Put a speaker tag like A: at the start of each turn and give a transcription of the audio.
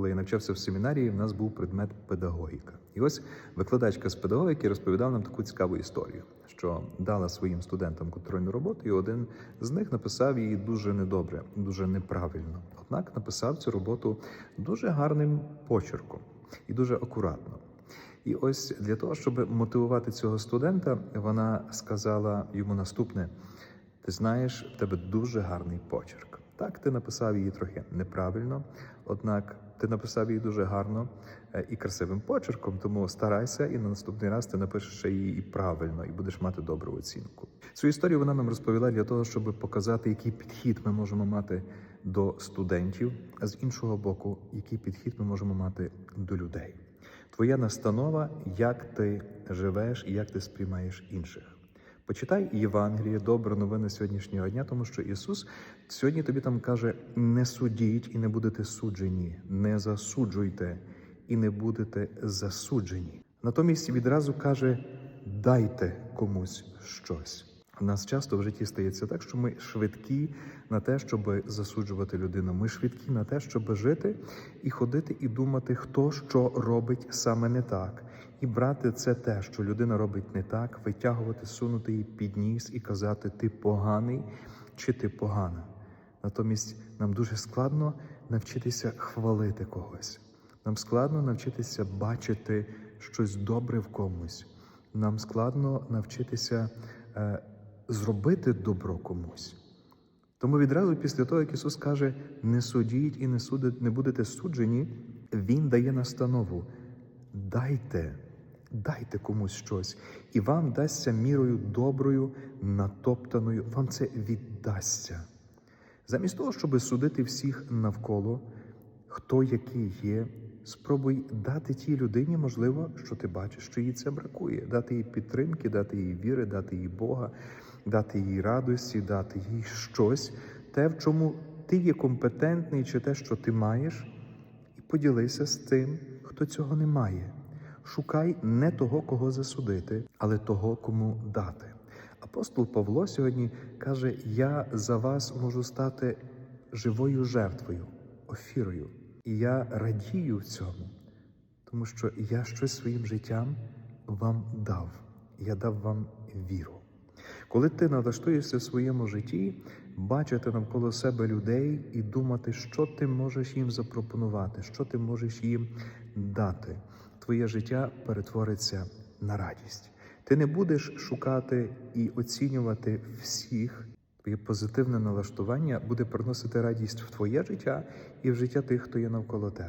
A: коли я навчався в семінарії, в нас був предмет педагогіка. І ось викладачка з педагогіки розповідала нам таку цікаву історію, що дала своїм студентам контрольну роботу, і один з них написав її дуже недобре, дуже неправильно. Однак написав цю роботу дуже гарним почерком і дуже акуратно. І ось для того, щоб мотивувати цього студента, вона сказала йому наступне: ти знаєш, в тебе дуже гарний почерк. Так, ти написав її трохи неправильно, однак ти написав її дуже гарно е, і красивим почерком, тому старайся, і на наступний раз ти напишеш її і правильно, і будеш мати добру оцінку. Цю історію вона нам розповіла для того, щоб показати, який підхід ми можемо мати до студентів, а з іншого боку, який підхід ми можемо мати до людей. Твоя настанова, як ти живеш і як ти сприймаєш інших. Почитай Євангеліє, добре новини сьогоднішнього дня, тому що Ісус сьогодні тобі там каже: не судіть і не будете суджені, не засуджуйте і не будете засуджені. Натомість відразу каже: дайте комусь щось. У нас часто в житті стається так, що ми швидкі на те, щоб засуджувати людину. Ми швидкі на те, щоб жити і ходити і думати, хто що робить саме не так, і брати це те, що людина робить не так, витягувати, сунути її під ніс і казати, ти поганий чи ти погана. Натомість нам дуже складно навчитися хвалити когось. Нам складно навчитися бачити щось добре в комусь. Нам складно навчитися е, зробити добро комусь. Тому відразу після того, як Ісус каже, не судіть і не судите, не будете суджені, Він дає настанову. Дайте, дайте комусь щось, і вам дасться мірою доброю, натоптаною, вам це віддасться. Замість того, щоб судити всіх навколо, хто який є, спробуй дати тій людині, можливо, що ти бачиш, що їй це бракує, дати їй підтримки, дати їй віри, дати їй Бога, дати їй радості, дати їй щось, те, в чому ти є компетентний, чи те, що ти маєш, і поділися з тим, хто цього не має. Шукай не того, кого засудити, але того, кому дати. Апостол Павло сьогодні каже: Я за вас можу стати живою жертвою, офірою. І я радію цьому, тому що я щось своїм життям вам дав. Я дав вам віру. Коли ти налаштуєшся в своєму житті, бачити навколо себе людей і думати, що ти можеш їм запропонувати, що ти можеш їм дати, твоє життя перетвориться на радість. Ти не будеш шукати і оцінювати всіх. Твоє позитивне налаштування буде приносити радість в твоє життя і в життя тих, хто є навколо тебе.